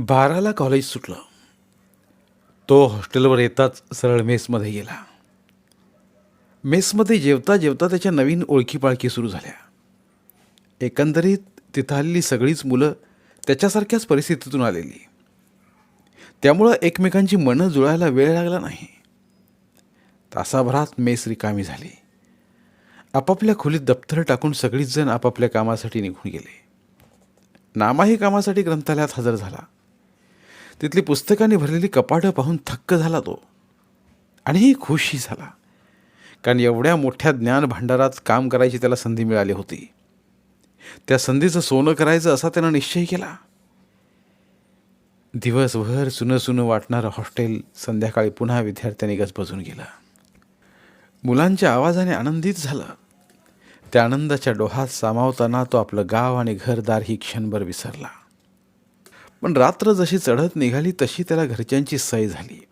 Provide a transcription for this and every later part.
बाराला कॉलेज सुटलं. तो हॉस्टेलवर येताच सरळ मेसमध्ये गेला. मेसमध्ये जेवता जेवता त्याच्या नवीन ओळखीपाळखी सुरू झाल्या. एकंदरीत तिथं आलेली सगळीच मुलं त्याच्यासारख्याच परिस्थितीतून आलेली. त्यामुळं एकमेकांची मनं जुळायला वेळ लागला नाही. तासाभरात मेस रिकामी झाली. आपापल्या खोलीत दप्तर टाकून सगळीच जण आपापल्या कामासाठी निघून गेले. नामाही कामासाठी ग्रंथालयात हजर झाला. तिथली पुस्तकांनी भरलेली कपाटं पाहून थक्क झाला तो. आणिही खुशही झाला. कारण एवढ्या मोठ्या ज्ञान भांडारात काम करायची त्याला संधी मिळाली होती. त्या संधीचं सोनं करायचं असा त्यानं निश्चय केला. दिवसभर सुनं सुनं वाटणारं हॉस्टेल संध्याकाळी पुन्हा विद्यार्थ्यांनी गजबजून गेलं. मुलांच्या आवाजाने आनंदित झालं. त्या आनंदाच्या डोहात सामावताना तो आपलं गाव आणि घरदार ही क्षणभर विसरला. पण रात्र जशी चढत निघाली तशी त्याला घरच्यांची सय झाली.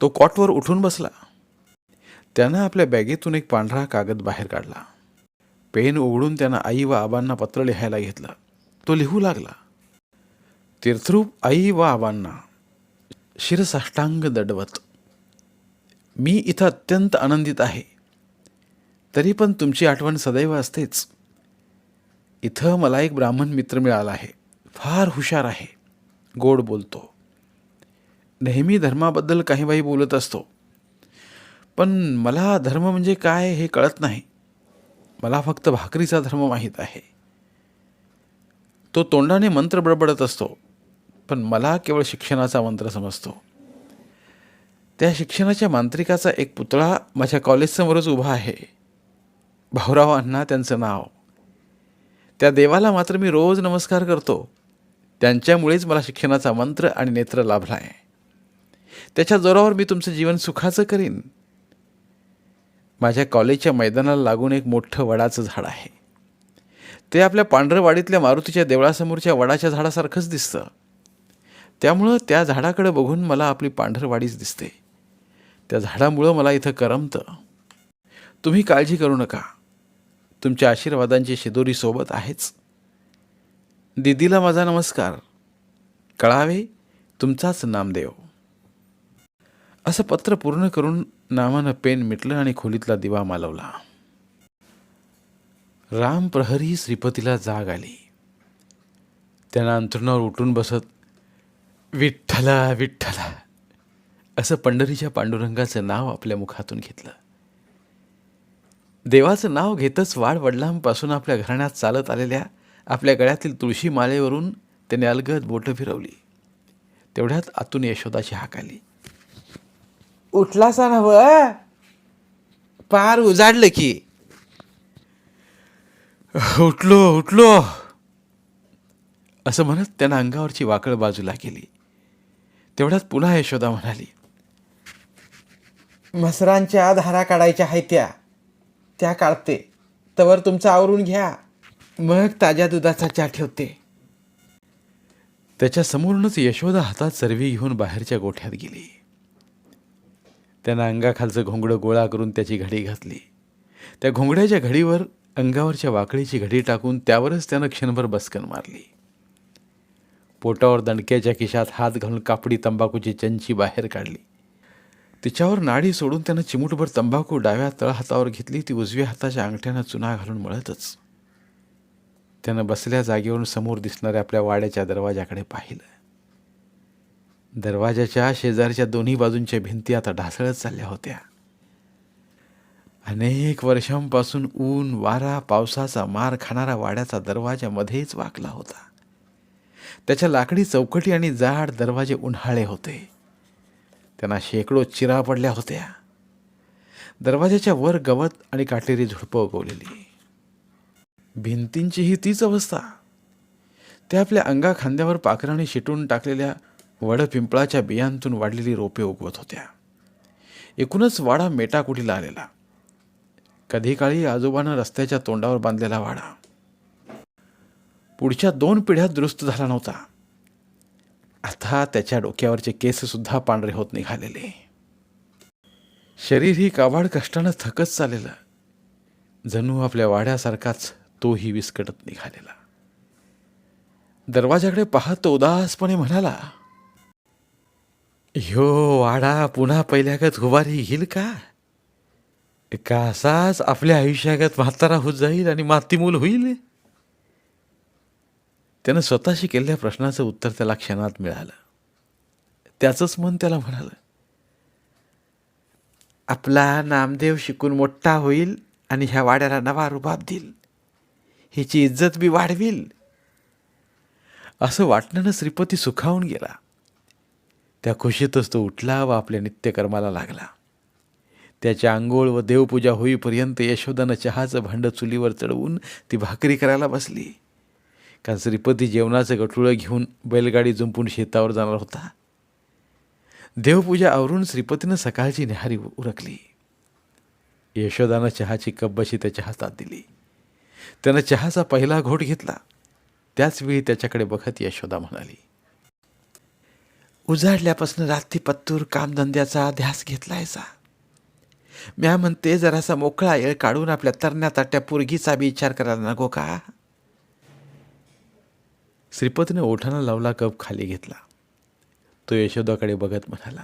तो कॉटवर उठून बसला. त्यानं आपल्या बॅगेतून एक पांढरा कागद बाहेर काढला. पेन उघडून त्यानं आई व आबांना पत्र लिहायला घेतलं. तो लिहू लागला. तीर्थरूप आई व आबांना शिरसाष्टांग दडवत. मी इथं अत्यंत आनंदित आहे. तरी पण तुमची आठवण सदैव असतेच. इथं मला एक ब्राह्मण मित्र मिळाला आहे. फार हुशार आहे. गोड बोलतो. नेहमी धर्माबद्दल काही बाई बोलत असतो. पण मला धर्म म्हणजे काय हे कळत नाही. मला फक्त भाकरीचा धर्म माहीत आहे. तो तोंडाने मंत्र बडबडत असतो. पण मला केवळ शिक्षणाचा मंत्र समजतो. त्या शिक्षणाच्या मांत्रिकाचा एक पुतळा माझ्या कॉलेजसमोरच उभा आहे. भाऊराव अण्णा त्यांचं नाव. त्या देवाला मात्र मी रोज नमस्कार करतो. त्यांच्यामुळेच मला शिक्षणाचा मंत्र आणि नेत्र लाभला आहे त्याच्या जोरावर मी तुमचं जीवन सुखाचं करीन. माझ्या कॉलेजच्या मैदानाला लागून एक मोठं वडाचं झाड आहे. ते आपल्या पांढरवाडीतल्या मारुतीच्या देवळासमोरच्या वडाच्या झाडासारखंच दिसतं. त्यामुळं त्या झाडाकडे बघून मला आपली पांढरवाडीच दिसते. त्या झाडामुळं मला इथं करमतं. तुम्ही काळजी करू नका. तुमच्या आशीर्वादांची शिदोरी सोबत आहेच. दिदीला माझा नमस्कार. कळावे? तुमचाच नामदेव. असं पत्र पूर्ण करून नामानं पेन मिटलं आणि खोलीतला दिवा मालवला. राम प्रहरी श्रीपतीला जाग आली. त्यानं अंथरुणावर उठून बसत विठ्ठला विठ्ठला असं पंढरीच्या पांडुरंगाचं नाव आपल्या मुखातून घेतलं. देवाचं नाव घेतच वाढ वडिलांपासून आपल्या घराण्यात चालत आलेल्या आपल्या गळ्यातील तुळशी माळेवरून त्याने अलगद बोटं फिरवली. तेवढ्यात आतून यशोदाची हाक आली. उठलासा नव पार उजाडलं की. उठलो उठलो. असं म्हणत त्यानं अंगावरची वाकळ बाजूला केली. तेवढ्यात पुन्हा यशोदा म्हणाली मसरांच्या धारा काढायच्या आहेत त्या. त्या काढते. तवर तुमचं आवरून घ्या. मग ताज्या दुधाचा चहा ठेवते. त्याच्या समोरूनच यशोदा हातात चरवी घेऊन बाहेरच्या गोठ्यात गेली. त्यानं अंगाखालचं घोंगडं गोळा करून त्याची घडी घातली. त्या घोंगड्याच्या घडीवर अंगावरच्या वाकळीची घडी टाकून त्यावरच त्यानं क्षणभर बसकन मारली. पोटावर दणक्याच्या खिशात हात घालून कापडी तंबाखूची चंची बाहेर काढली. तिच्यावर नाडी सोडून त्यानं चिमूटभर तंबाखू डाव्या तळहातावर घेतली. ती उजव्या हाताच्या अंगठ्यानं चुना घालून मळतच. त्यानं बसल्या जागेवरून समोर दिसणाऱ्या आपल्या वाड्याच्या दरवाजाकडे पाहिलं. दरवाजाच्या शेजारच्या दोन्ही बाजूंच्या भिंती आता ढासळत चालल्या होत्या. अनेक वर्षांपासून ऊन वारा पावसाचा मार खाणारा वाड्याचा दरवाजा मध्येच वाकला होता. त्याच्या लाकडी चौकटी आणि जाड दरवाजे उन्हाळे होते. त्यांना शेकडो चिरा पडल्या होत्या. दरवाजाच्या वर गवत आणि काटेरी झुडपं उगवलेली. भिंतींचीही तीच अवस्था. त्या आपल्या अंगा खांद्यावर पाखराने शिटून टाकलेल्या वडपिंपळाच्या बियांतून वाढलेली रोपे उगवत होत्या. एकूणच वाडा मेटाकुटीला आलेला? कधी काळी आजोबानं रस्त्याच्या तोंडावर बांधलेला वाडा. पुढच्या दोन पिढ्यात दुरुस्त झाला नव्हता. आता त्याच्या डोक्यावरचे केससुद्धा पांढरे होत निघालेले. शरीर ही काबाड कष्टानं थकत चाललेलं. जणू आपल्या वाड्यासारखाच तोही विस्कटत निघालेला. दरवाजाकडे पाहत तो उदासपणे म्हणाला ह्यो वाडा पुन्हा पहिल्यागत उभारी घेईल का? कासाच आपल्या आयुष्यागत म्हातारा होत जाईल आणि मातीमूल होईल? त्यानं स्वतःशी केलेल्या प्रश्नाचं उत्तर त्याला क्षणात मिळालं. त्याचंच मन त्याला म्हणालं आपला नामदेव शिकून मोठा होईल आणि ह्या वाड्याला नवा रुबाब देईल. हिची इज्जत बी वाढविल. असं वाटण्यानं श्रीपती सुखावून गेला. त्या खुशीतच तो उठला व आपल्या नित्यकर्माला लागला. त्याच्या आंघोळ व देवपूजा होईपर्यंत यशोदानं चहाचं भांडं चुलीवर चढवून ती भाकरी करायला बसली. कारण श्रीपती जेवणाचं गठुळं घेऊन बैलगाडी जुंपून शेतावर जाणार होता. देवपूजा आवरून श्रीपतीनं सकाळची निहारी उरकली. यशोदानं चहाची कप बशी त्याच्या हातात दिली. त्यानं चहाचा पहिला घोट घेतला. त्याचवेळी त्याच्याकडे बघत यशोदा म्हणाली उजाडल्यापासून रात्री पत्तूर कामधंद्याचा ध्यास घेतलायचा म्या म्हणते जरासा मोकळा येळ काढून आपल्या तरण्या ताट्या पोरगीचा बी विचार करायला नको का? श्रीपतीने ओठानं लावला कप खाली घेतला. तो यशोदाकडे बघत म्हणाला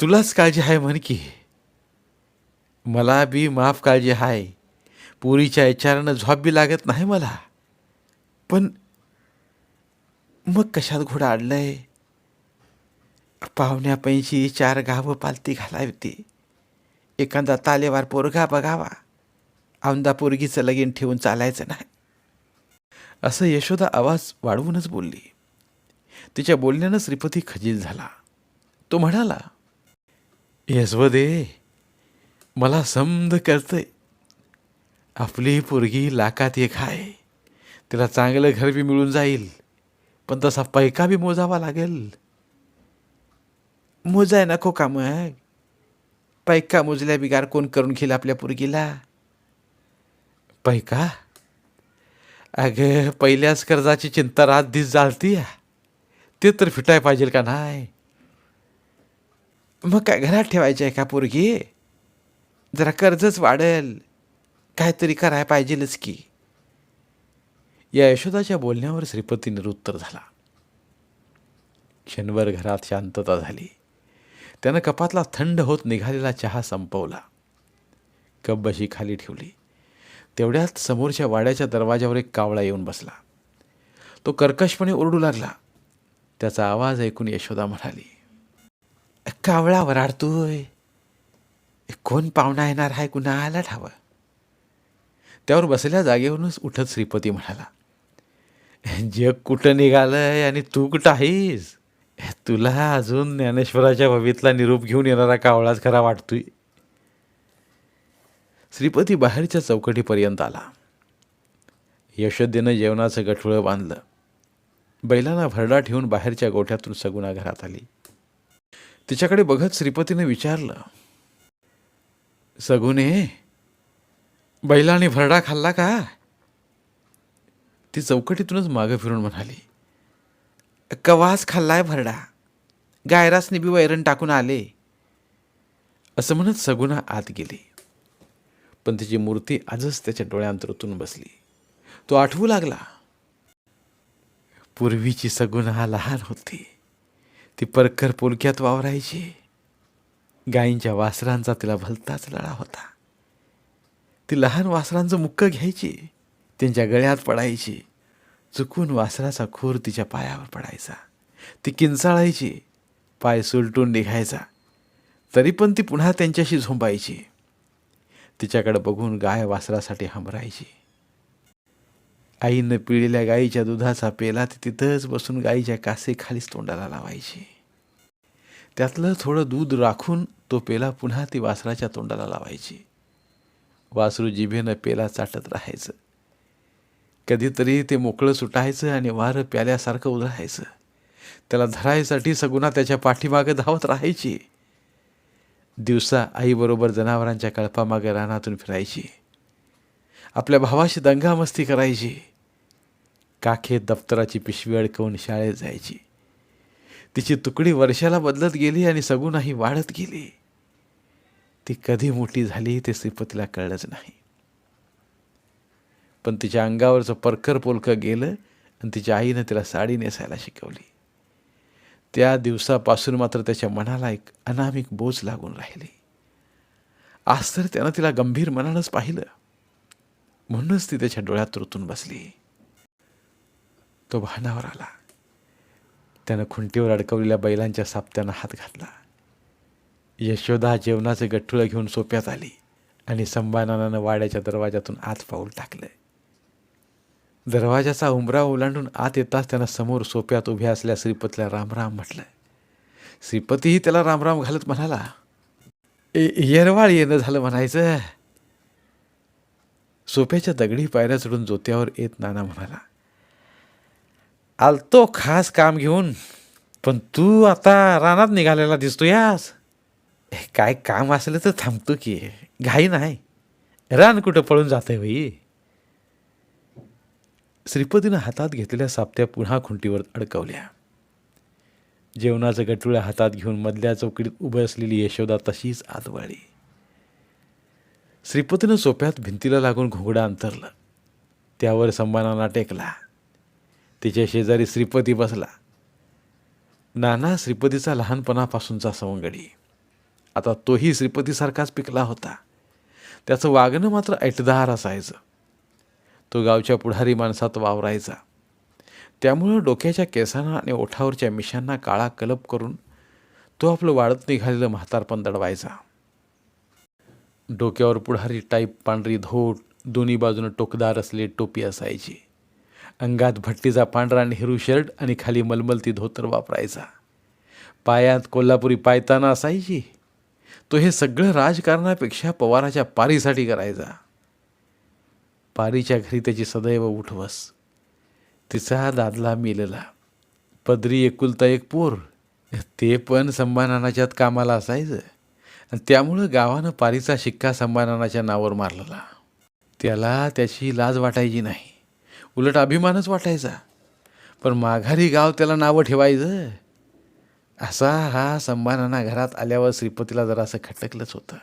तुलाच काळजी आहे म्हण की. मला बी माफ काळजी आहे पुरीच्या विचारानं झॉप बी लागत नाही मला. पण मग कशात घोडा आणलंय? पाहुण्यापैशी चार गावं पालती घालावी एखादा तालेवार पोरगा बघावा. औंदा पोरगीचं लगीन ठेवून चालायचं नाही. असं यशोदा आवाज वाढवूनच बोलली. तिच्या बोलण्यानं श्रीपती खजील झाला. तो म्हणाला यशवदे मला समद करतंय. आपली पोरगी लाखात एक आहे तिला चांगलं घर बी मिळून जाईल पण तसा पैका बी मोजावा लागेल. मोजाय नको का मग पैका मोजल्या बिगार कोण करून घेईल आपल्या पोरगीला? पैका? अगं पहिल्याच कर्जाची चिंता रात दिस जाळती ते तर फिटाय पाहिजे का नाही? मग काय घरात ठेवायची आहे का पोरगी? जरा कर्जच वाढेल. काहीतरी करायला पाहिजेलच की. या यशोदाच्या बोलण्यावर श्रीपती निरुत्तर झाला. क्षणभर घरात शांतता झाली. त्यानं कपातला थंड होत निघालेला चहा संपवला. कप बशी खाली ठेवली. तेवढ्यात समोरच्या वाड्याच्या दरवाज्यावर एक कावळा येऊन बसला. तो कर्कशपणे ओरडू लागला. त्याचा आवाज ऐकून यशोदा म्हणाली कावळा वराडतोय. कोण पाहुणा येणार आहे कुणाला ठावं? त्यावर बसलेल्या जागेवरूनच उठत श्रीपती म्हणाला जग कुठं निघालंय आणि तू कुठं आहेस? तुला अजून ज्ञानेश्वराच्या भवीतला निरूप घेऊन येणारा कावळाच खरा वाटतोय. श्रीपती बाहेरच्या चौकटीपर्यंत आला. यशोदेनं जेवणाचं गठुळं बांधलं. बैलांना भरडा ठेवून बाहेरच्या गोठ्यातून सगुणा घरात आली. तिच्याकडे बघत श्रीपतीने विचारलं सगुने बैलाने भरडा खाल्ला का? ती चौकटीतूनच मागं फिरून म्हणाली कवास खाल्लाय भरडा? गायरासने बी वैरण टाकून आले. असं म्हणत सगुणा आत गेली. पण तिची मूर्ती आजच त्याच्या डोळ्यांत रुतून बसली. तो आठवू लागला. पूर्वीची सगुणा लहान होती. ती परकर पोलक्यात वावरायची. गायींच्या वासरांचा तिला भलताच लळा होता. ती लहान वासरांचं मुक्क घ्यायची त्यांच्या गळ्यात पडायची चुकून वासराचा खूर तिच्या पायावर पडायचा. ती किंचाळायची पाय सुलटून निघायचा. तरी पण ती पुन्हा त्यांच्याशी झोंबायची. तिच्याकडे बघून गाय वासरासाठी हंबरायची आईनं पिळलेल्या गाईच्या दुधाचा पेला ती तिथंच बसून गाईच्या कासेखालीच तोंडाला लावायची. त्यातलं थोडं दूध राखून तो पेला पुन्हा ती वासराच्या तोंडाला लावायची. वासरू जिभेनं पेला चाटत राहायचं. कधीतरी ते मोकळं सुटायचं आणि वारं प्याल्यासारखं उधळायचं त्याला धरायसाठी सगुणा त्याच्या पाठीमागे धावत राहायची. दिवसा आईबरोबर जनावरांच्या कळपामागे रानातून फिरायची. आपल्या भावाशी दंगामस्ती करायची. काखेत दप्तराची पिशवी अडकवून शाळेत जायची. तिची तुकडी वर्षाला बदलत गेली आणि सगुणाही वाढत गेली. ती कधी मोठी झाली ते श्रीपतीला कळलंच नाही. पण तिच्या अंगावरचं परकर पोलकं गेलं आणि तिच्या आईनं तिला साडी नेसायला शिकवली. त्या दिवसापासून मात्र त्याच्या मनाला एक अनामिक बोज लागून राहिली. आज तर त्यानं तिला गंभीर मनानंच पाहिलं. म्हणूनच ती त्याच्या डोळ्यात रुतून बसली. तो भानावर आला. त्यानं खुंटीवर अडकवलेल्या बैलांच्या साप्त्यानं हात घातला. यशोदा जेवणाचे गठ्ठुळं घेऊन सोप्यात आली आणि संभानानं वाड्याच्या दरवाजातून आत पाऊल टाकलं दरवाजाचा उंबरा ओलांडून आत येताच त्यांना समोर सोप्यात उभ्या असल्या श्रीपतीला रामराम म्हटलं श्रीपतीही त्याला रामराम घालत म्हणाला "ए- येरवाळ येणं झालं म्हणायचं. सोप्याच्या दगडी पायऱ्या चढून जोत्यावर येत नाना म्हणाला आलतो खास काम घेऊन पण तू आता रानात निघालेला दिसतो यास काय काम असलं तर थांबतो की. घाई नाही. रान कुठं पळून जाते बाई? श्रीपतीनं हातात घेतलेल्या सापत्या पुन्हा खुंटीवर अडकवल्या. जेवणाचं गटुळ्या हातात घेऊन मधल्या चौकडीत उभं असलेली यशोदा तशीच आत वळली श्रीपतीनं सोप्यात भिंतीला लागून घोंगडा अंतरलं त्यावर संबानाना टेकला. तिच्या शेजारी श्रीपती बसला. नाना श्रीपतीचा लहानपणापासूनचा सवंगडी. आता तोही श्रीपतीसारखाच पिकला होता. त्याचं वागणं मात्र ऐटदार असायचं. तो गावच्या पुढारी माणसात वावरायचा. त्यामुळं डोक्याच्या केसांना आणि ओठावरच्या मिशांना काळा कलप करून तो आपलं वाढत निघालेलं म्हातारपण दडवायचा. डोक्यावर पुढारी टाईप पांढरी धोट दोन्ही बाजूनं टोकदार असलेली टोपी असायची. अंगात भट्टीचा पांढरा नेहरू शर्ट आणि खाली मलमलती धोतर वापरायचा. पायात कोल्हापुरी पायताना असायची. तो हे सगळं राजकारणापेक्षा पवाराच्या पारीसाठी करायचा. पारीच्या घरी त्याची सदैव उठवस. तिचा दादला मिलेला. पदरी एकुलता एक पोर. ते पण संभानानाच्यात कामाला असायचं. आणि त्यामुळं गावानं पारीचा शिक्का संभानानाच्या नावावर मारलेला. त्याला त्याची लाज वाटायची नाही. उलट अभिमानच वाटायचा. पण माघारी गाव त्याला नावं ठेवायचं. असा हा संभानाना घरात आल्यावर श्रीपतीला जरासं खटकलंच होतं.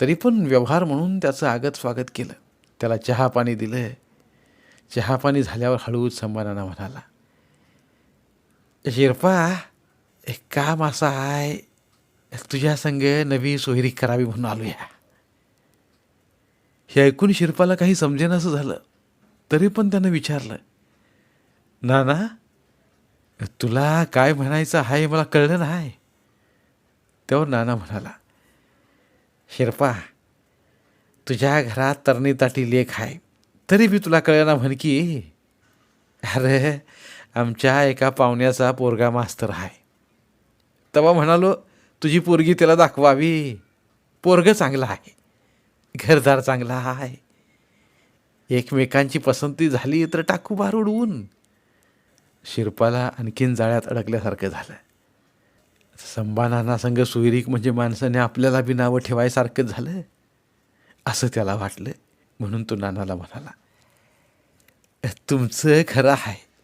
तरी पण व्यवहार म्हणून त्याचं आगत स्वागत केलं. त्याला चहा पाणी दिलं चहा पाणी झाल्यावर हळूच संभानाना म्हणाला शिरपा एक काम असं आहे. तुझ्या संग नवी सोयरी करावी म्हणून आलोया. हे ऐकून शिरपाला काही समजेनासं झालं. तरी पण त्यानं विचारलं ना ना तुला काय म्हणायचं आहे मला कळलं नाही. तेव्हा नाना म्हणाला शिरपा तुझ्या घरात तरणीताटी लेख आहे. तरी मी तुला कळलं म्हण की अरे आमच्या एका पाहुण्याचा पोरगा मास्तर आहे. तेव्हा म्हणालो तुझी पोरगी त्याला दाखवावी. पोरग चांगलं आहे. घरदार चांगला आहे. एकमेकांची पसंती झाली तर टाकू बार उडवून शिरपाला आणखीन जाळ्यात अडकल्यासारखं झालं संबानाना संघ सुईरीक म्हणजे माणसाने आपल्याला बी नावं ठेवायसारखंच झालं असं त्याला वाटलं म्हणून तो नानाला म्हणाला तुमचं खरं आहे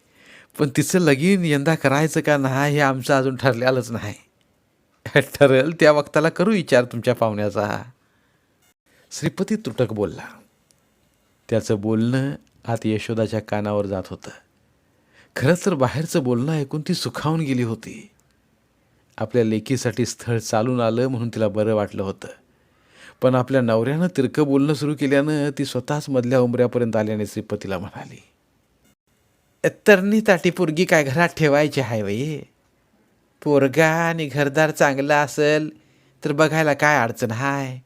पण तिचं लगीन यंदा करायचं का नाही हे आमचं अजून ठरलेलंच नाही. ठरेल त्या वक्ताला करू विचार तुमच्या पाहुण्याचा. श्रीपती तुटक बोलला. त्याचं बोलणं आत यशोदाच्या कानावर जात होतं. खरंच तर बाहेरचं बोलणं ऐकून ती सुखावून गेली होती. आपल्या लेकीसाठी स्थळ चालून आलं म्हणून तिला बरं वाटलं होतं. पण आपल्या नवऱ्यानं तिरकं बोलणं सुरू केल्यानं ती स्वतःच मधल्या उमऱ्यापर्यंत आल्याने श्रीपतीला म्हणाली तरणी ताटी पोरगी काय घरात ठेवायची आहे वये पोरगा आणि घरदार चांगला असेल तर बघायला काय अडचण आहे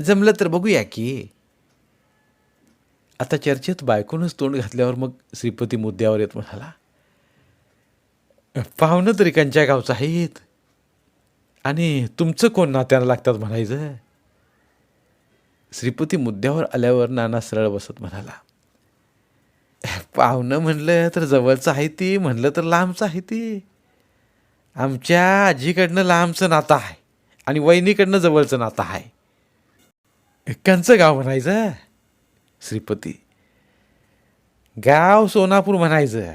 जमलं तर बघूया की. आता चर्चेत बायकोनच तोंड घातल्यावर मग श्रीपती मुद्द्यावर येत म्हणाला पाहुणं तरी कंच्या गावचं आहेत. आणि तुमचं कोण नात्याला लागतात म्हणायचं? श्रीपती मुद्द्यावर आल्यावर नाना सरळ बसत म्हणाला पाहुणं म्हणलं तर जवळचं आहे ती म्हणलं तर लांबचं आहे ती. आमच्या आजीकडनं लांबचं नातं आहे आणि वहिनीकडनं जवळचं नातं आहे. कंचं गाव म्हणायचं. श्रीपती. गाव सोनापूर म्हणायचं.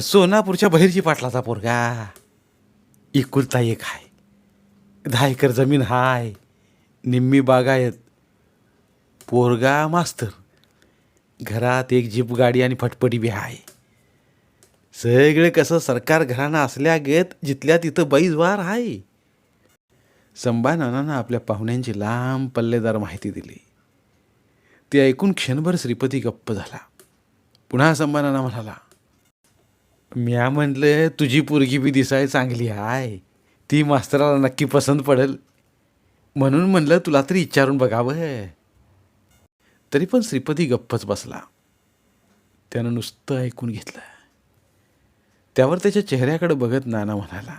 सोनापूरच्या बहिरची पाटलाचा पोरगा. इकुलता एक हाय. दहा एकर जमीन हाय. निम्मी बागायत पोरगा मास्तर. घरात एक जीप गाडी आणि फटफटी बी आहे सगळे कसं सरकार घराणं असल्यागत जिथल्या तिथं बैजवार आहे संभानानानं आपल्या पाहुण्यांची लांब पल्लेदार माहिती दिली. ते ऐकून क्षणभर श्रीपती गप्प झाला. पुन्हा संभानाना म्हणाला म्या म्हटलं तुझी पोरगी बी दिसाय चांगली आहे ती मास्तराला नक्की पसंत पडेल. म्हणून म्हणलं तुला तरी विचारून बघावं तरी पण श्रीपती गप्पच बसला. त्यानं नुसतं ऐकून घेतलं. त्यावर त्याच्या चेहऱ्याकडे बघत नाना म्हणाला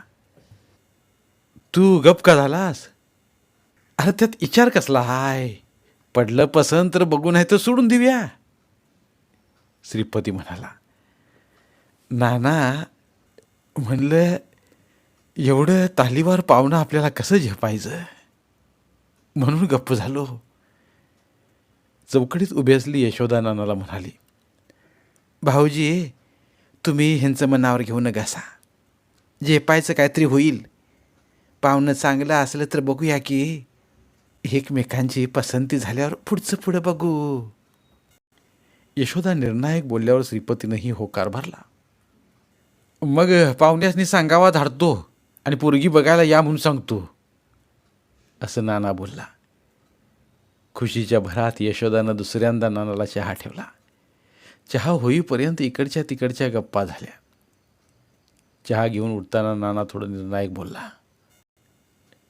तू गप का झालास? अरे त्यात विचार कसला हाय? पडलं पसंत तर बघू नाही तर सोडून देऊया. श्रीपती म्हणाला नाना म्हणलं एवढं तालीवार पाहुणं आपल्याला कसं झेपायचं? म्हणून गप्प झालो. चौकडीत उभी असली यशोदा नानाला म्हणाली भाऊजी तुम्ही ह्यांचं मनावर घेऊ नका झेपायचं काहीतरी होईल. पाहुणं चांगलं असलं तर बघूया की. एकमेकांची पसंती झाल्यावर पुढचं पुढं बघू. यशोदा निर्णायक बोलल्यावर श्रीपतीनंही होकार भरला. मग पाहुण्यासनी सांगावा धाडतो आणि पोरगी बघायला या म्हणून सांगतो. असं नाना बोलला. खुशीच्या भरात यशोदानं दुसऱ्यांदा नानाला चहा ठेवला. चहा होईपर्यंत इकडच्या तिकडच्या गप्पा झाल्या. चहा घेऊन उठताना नाना थोडं निर्णायक बोलला.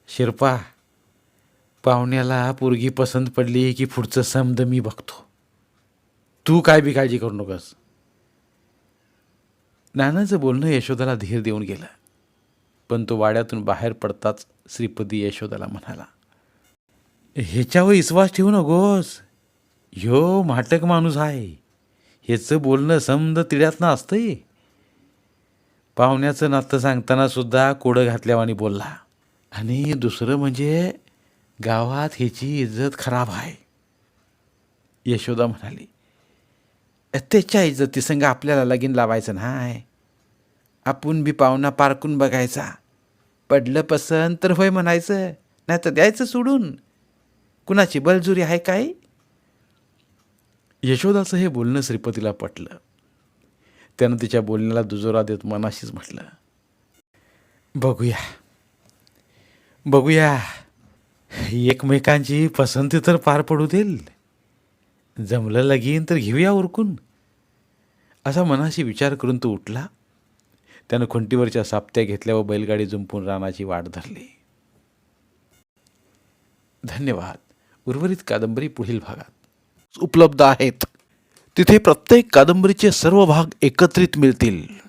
शिरपा पाहुण्याला पोरगी पसंत पडली की पुढचं समद मी बघतो. तू काय बी काळजी करू नकोस. नानाचं बोलणं यशोदाला धीर देऊन गेलं. पण तो वाड्यातून बाहेर पडताच श्रीपती यशोदाला म्हणाला ह्याच्यावर विश्वास ठेवू नकोस. ह्यो माटक माणूस आहे. ह्याचं बोलणं समद तिड्यातनं असतंय. पाहुण्याचं नातं सांगताना सुद्धा कोडं घातल्यावानी बोलला आणि दुसरं म्हणजे गावात ह्याची इज्जत खराब आहे. यशोदा म्हणाली त्याच्या इज्जतीसंग आपल्याला लगीन लावायचं नाही. आपण बी पाहुणा पारकून बघायचा. पडलं पसंत तर होय म्हणायचं नाही तर द्यायचं सोडून. कुणाची बलजुरी आहे काय? यशोदाचं हे बोलणं श्रीपतीला पटलं. त्यानं तिच्या बोलण्याला दुजोरा देत मनाशीच म्हटलं बघूया. बघूया. एकमेकांची पसंती तर पार पडू देईल जमलं लगीन तर घेऊया उरकून. असा मनाशी विचार करून तो उठला. त्यानं खुंटीवरच्या साप्त्या घेतल्या व बैलगाडी जुंपून रानाची वाट धरली. धन्यवाद. उर्वरित कादंबरी पुढील भागात. उपलब्ध आहेत. तिथे प्रत्येक कादंबरीचे सर्व भाग एकत्रित मिळतील.